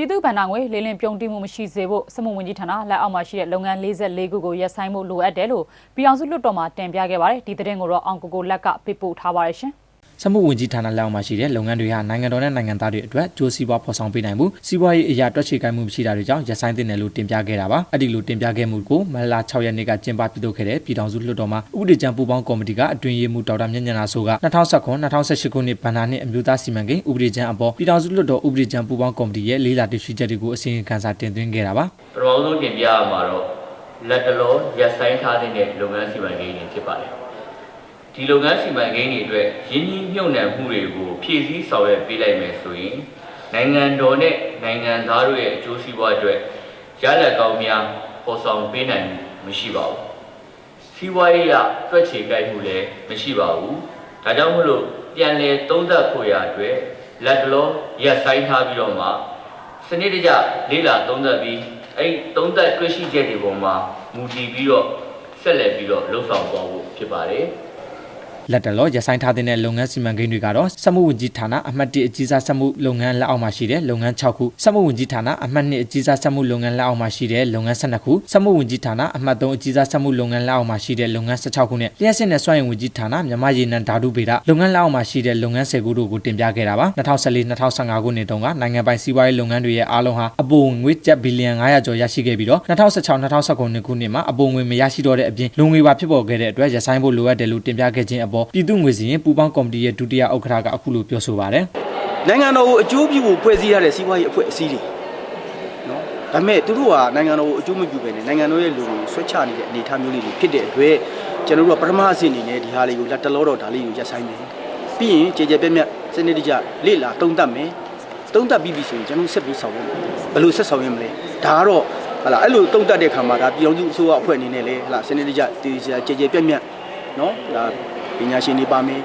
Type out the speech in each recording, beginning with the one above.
ပြည်သူ့ဗန္ဒာငွေလေးလင်းပြုံတိမှုမရှိစေဖို့စမှုဝင်ကြီးဌာနလက်အောက်မှာရှိတဲ့လုပ်ငန်း44ခုကိုရပ်ဆိုင်းဖို့လိုအပ်တယ်လို့ပြည်အောင်စုလွှတ်တော်မှာတင်ပြခဲ့ပါတယ်ဒီသတင်းကိုတော့အောင်ကိုကိုလက်ကပြပို့ထားပါတယ်ရှင် စမှုဝင်ကြီးဌာနလက်အောက်မှာရှိတဲ့လုပ်ငန်းတွေဟာနိုင်ငံတော်နဲ့နိုင်ငံသားတွေအတွက်ကြိုးစည်းပွားဖော်ဆောင်ပေးနိုင်မှုစီးပွားရေးအရာတွက်ချေကိုင်းမှုမရှိတာတွေကြောင့်ရပ်ဆိုင်းတင်တယ်လို့တင်ပြခဲ့တာပါအဲ့ဒီလိုတင်ပြခဲ့မှုကိုမလ6ရက်နေ့ကကျင်းပပြုလုပ်ခဲ့တဲ့ပြည်ထောင်စုလွှတ်တော်မှာဥပဒေကြမ်းပူးပေါင်းကော်မတီကအတွင်ရေးမှူးဒေါက်တာမြင့်ညနာဆိုက2019 2018ခုနှစ်ဗန္ဒာနှစ်အမျိုးသားစီမံကိန်းဥပဒေကြမ်းအပေါ်ပြည်ထောင်စုလွှတ်တော်ဥပဒေကြမ်းပူးပေါင်းကော်မတီရဲ့လေးလာတွေ့ရှိချက်တွေကိုအစီရင်ခံစာတင်သွင်းခဲ့တာပါပထမဆုံးတင်ပြရမှာတော့လက်တလောရပ်ဆိုင်းထားတဲ့လုပ်ငန်းစီမံကိန်းတွေဖြစ်ပါတယ် ဒီလုပ်ငန်းစီမံကိန်းတွေအတွက်ရင်းနှီးမြှုပ်နှံမှုတွေကိုဖြည့်ဆည်းဆောင်ရွက်ပေးလိုက်မယ်ဆိုရင်နိုင်ငံတော်နဲ့နိုင်ငံသားတို့ရဲ့အကျိုးစီးပွားအတွက်ရလဒ်ကောင်းများပေါ်ဆောင်ပေးနိုင်မှုမရှိပါဘူးစီးပွားရေးရတွက်ချေကိုက်မှုလည်းမရှိပါဘူးဒါကြောင့်မလို့ပြန်လည်သုံးသပ်ဖို့ရအတွက်လက်တလောရပ်ဆိုင်းထားပြီးတော့မှစနစ်တကျလေးလာသုံးသပ်ပြီးအဲ့ဒီသုံးသပ်တွေ့ရှိချက်တွေပေါ်မှာမူတည်ပြီးတော့ဆက်လက်ပြီးတော့လှုပ်ဆောင်သွားဖို့ဖြစ်ပါတယ် လက်တလောရဆိုင်ထားတဲ့လုပ်ငန်းစီမံကိန်းတွေကတော့စက်မှုဝန်ကြီးဌာနအမှတ်1အကြီးစားစက်မှုလုပ်ငန်းလက်အောက်မှာရှိတဲ့လုပ်ငန်း6ခုစက်မှုဝန်ကြီးဌာနအမှတ်2အကြီးစားစက်မှုလုပ်ငန်းလက်အောက်မှာရှိတဲ့လုပ်ငန်း12ခုစက်မှုဝန်ကြီးဌာနအမှတ်3အကြီးစားစက်မှုလုပ်ငန်းလက်အောက်မှာရှိတဲ့လုပ်ငန်း16ခုနဲ့လျှက်စစ်နဲ့စွမ်းအင်ဝန်ကြီးဌာနမြန်မာရေနံဓာတုဗေဒလုပ်ငန်းလက်အောက်မှာရှိတဲ့လုပ်ငန်း10ခုတို့ကိုတင်ပြခဲ့တာပါ2014-2015ခုနှစ်တုန်းကနိုင်ငံပိုင်စီးပွားရေးလုပ်ငန်းတွေရဲ့အားလုံးဟာအပိုငွေကျပ်ဘီလီယံ900ကျော်ရရှိခဲ့ပြီးတော့2016-2019ခုနှစ်မှာအပိုငွေမရရှိတော့တဲ့အပြင်လုံငွေပါဖြစ်ပေါ်ခဲ့တဲ့အတွက်ရဆိုင်ဖို့လိုအပ်တယ်လို့တင်ပြခဲ့ခြင်းအပေါ်ပြည်သူ့ငွေစီရင်ပူပေါင်းကော်မတီရဲ့ဒုတိယဥက္ကဋ္ဌကအခုလိုပြောဆိုပါတယ်နိုင်ငံတော်ကိုအကျိုးပြုဖို့ဖွဲ့စည်းရတဲ့စီးပွားရေးအဖွဲ့အစည်းတွေနော်ဒါပေမဲ့သူတို့ကနိုင်ငံတော်ကိုအကျိုးမပြုဘဲနဲ့နိုင်ငံတော်ရဲ့လူတွေကိုဆွဲချနေတဲ့အနေအထားမျိုးလေးတွေဖြစ်တဲ့အတွက်ကျွန်တော်တို့ကပထမအဆင့်အနေနဲ့ဒီဟာလေးကိုလက်တလောတော့ဒါလေးကိုရပ်ဆိုင်မယ်ပြီးရင်ကြေကြေပြက်ပြက်စနစ်တကျလေ့လာတုံးတတ်မယ်တုံးတတ်ပြီးပြီဆိုရင်ကျွန်တော်ဆက်ပြီးဆောင်ရမယ်ဘယ်လိုဆက်ဆောင်ရမလဲဒါကတော့ဟလာအဲ့လိုတုံးတတ်တဲ့ခါမှာဒါပြည်အောင်စုအစိုးရအဖွဲ့အနေနဲ့လေဟလာစနစ်တကျတည်ကြေကြေပြက်ပြက်နော်ဒါ ပညာရှင်တွေပါမယ်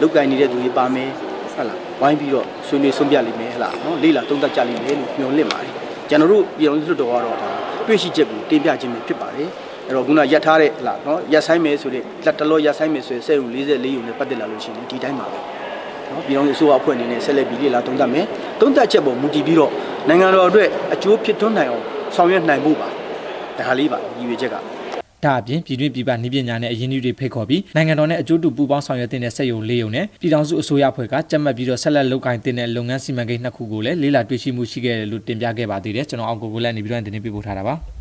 လုတ်ကင်နေတဲ့သူတွေပါမယ်ဟုတ်လားဝိုင်းပြီးတော့ဆွေးနွေးဆုံးဖြတ်လိမ့်မယ်ဟလားနော်လေးလာသုံးသပ်ကြလိမ့်မယ်လို့ညွှန်လင့်ပါတယ်ကျွန်တော်တို့ပြည်အောင်စုလွှတ်တော်ကတော့ဒါတွေ့ရှိချက်ကိုတင်ပြခြင်းပဲဖြစ်ပါတယ်အဲ့တော့ခုနရက်ထားတဲ့ဟလားနော်ရက်ဆိုင်မယ်ဆိုတဲ့လက်တလောရက်ဆိုင်မယ်ဆိုရင်စက်ရုံ44ရုံနဲ့ပတ်သက်လာလို့ရှိရင်ဒီတိုင်းပါပဲနော်ပြည်အောင်စုအစိုးရအဖွဲ့အနေနဲ့ဆက်လက်ပြီးလေးလာသုံးသပ်မယ်သုံးသပ်ချက်ပေါ်မူတည်ပြီးတော့နိုင်ငံတော်အတွက်အကျိုးဖြစ်ထွန်းနိုင်အောင်ဆောင်ရွက်နိုင်ဖို့ပါဒါလေးပါရည်ရွယ်ချက်က ဒါအပြင်ပြည်တွင်းပြည်ပနည်းပညာနဲ့အရင်းအနှီးတွေဖိတ်ခေါ်ပြီးနိုင်ငံတော်နဲ့အကျိုးတူပူးပေါင်းဆောင်ရွက်တဲ့စက်ရုံ၄ရုံနဲ့ပြည်ထောင်စုအစိုးရအဖွဲ့ကကြက်မှတ်ပြီးတော့ဆက်လက်လုပ်ကိုင်တဲ့လုပ်ငန်းစီမံကိန်းနှစ်ခုကိုလည်းလေးလာတွေ့ရှိမှုရှိခဲ့တယ်လို့တင်ပြခဲ့ပါသေးတယ်ကျွန်တော်အောင်ကိုကိုလက်နေပြီးတော့တင်ပြပေးပို့ထားတာပါ